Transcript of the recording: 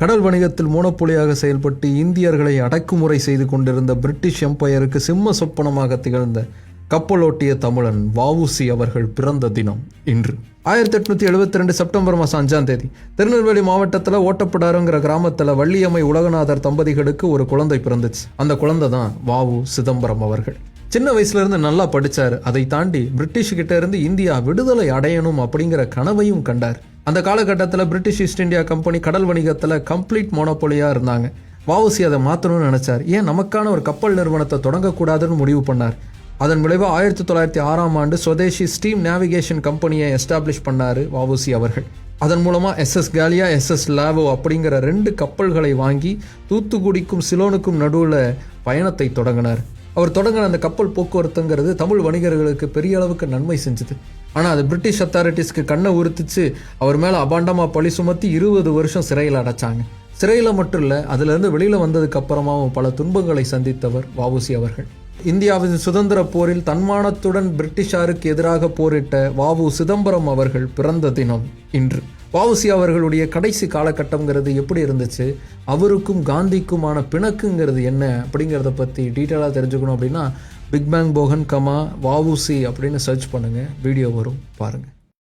கடல் வணிகத்தில் மோனோபொலியாக செயல்பட்டு இந்தியர்களை அடக்குமுறை செய்து கொண்டிருந்த பிரிட்டிஷ் எம்பையருக்கு சிம்ம சொப்பனமாக திகழ்ந்த கப்பலோட்டிய தமிழன் வவுசி அவர்கள் பிறந்த தினம் இன்று. ஆயிரத்தி எட்நூத்தி எழுபத்தி ரெண்டு செப்டம்பர் மாதம் அஞ்சாம் தேதி திருநெல்வேலி மாவட்டத்தில் ஓட்டப்படாருங்கிற கிராமத்தில் வள்ளியம்மை உலகநாதர் தம்பதிகளுக்கு ஒரு குழந்தை பிறந்துச்சு. அந்த குழந்தை தான் வாவு சிதம்பரம் அவர்கள். சின்ன வயசுல இருந்து நல்லா படிச்சார். அதை தாண்டி பிரிட்டிஷ் கிட்ட இருந்து இந்தியா விடுதலை அடையணும் அப்படிங்கிற கனவையும் கண்டார். அந்த காலகட்டத்தில் பிரிட்டிஷ் ஈஸ்ட் இந்தியா கம்பெனி கடல் வணிகத்தில் கம்ப்ளீட் மோனோபொலியாக இருந்தாங்க. வாவுசி அதை மாற்றணும்னு நினைச்சார். ஏன் நமக்கான ஒரு கப்பல் நிறுவனத்தை தொடங்கக்கூடாதுன்னு முடிவு பண்ணார். அதன் விளைவாக ஆயிரத்தி தொள்ளாயிரத்தி ஆறாம் ஆண்டு சுதேசி ஸ்டீம் நேவிகேஷன் கம்பெனியை எஸ்டாப்ளிஷ் பண்ணார் வாவுசி அவர்கள். அதன் மூலமாக எஸ்எஸ் காலியா எஸ்எஸ் லாவோ அப்படிங்கிற ரெண்டு கப்பல்களை வாங்கி தூத்துக்குடிக்கும் சிலோனுக்கும் நடுவில் பயணத்தை தொடங்கினார். அவர் தொடங்கின அந்த கப்பல் போக்குவரத்துங்கிறது தமிழ் வணிகர்களுக்கு பெரிய அளவுக்கு நன்மை செஞ்சுது. ஆனால் அது பிரிட்டிஷ் அத்தாரிட்டிஸ்க்கு கண்ணை உறுத்துச்சு. அவர் மேலே அபாண்டமாக பழி சுமத்தி இருபது வருஷம் சிறையில் அடைச்சாங்க. சிறையில் மட்டும் இல்லை அதுலேருந்து வெளியில் வந்ததுக்கு அப்புறமாவும் பல துன்பங்களை சந்தித்தவர் வஉசி அவர்கள். இந்தியாவின் சுதந்திர போரில் தன்மானத்துடன் பிரிட்டிஷாருக்கு எதிராக போரிட்ட வாவு சிதம்பரம் அவர்கள் பிறந்த தினம் இன்று. வாவுசி அவர்களுடைய கடைசி காலகட்டம்ங்கிறது எப்படி இருந்துச்சு? அவருக்கும் காந்திக்குமான பிணக்குங்கிறது என்ன? அப்படிங்கிறத பற்றி டீட்டெயிலாக தெரிஞ்சுக்கணும் அப்படின்னா பிக் பேங் போகன் கமா வாவுசி அப்படின்னு சர்ச் பண்ணுங்கள் வீடியோ வரும் பாருங்கள்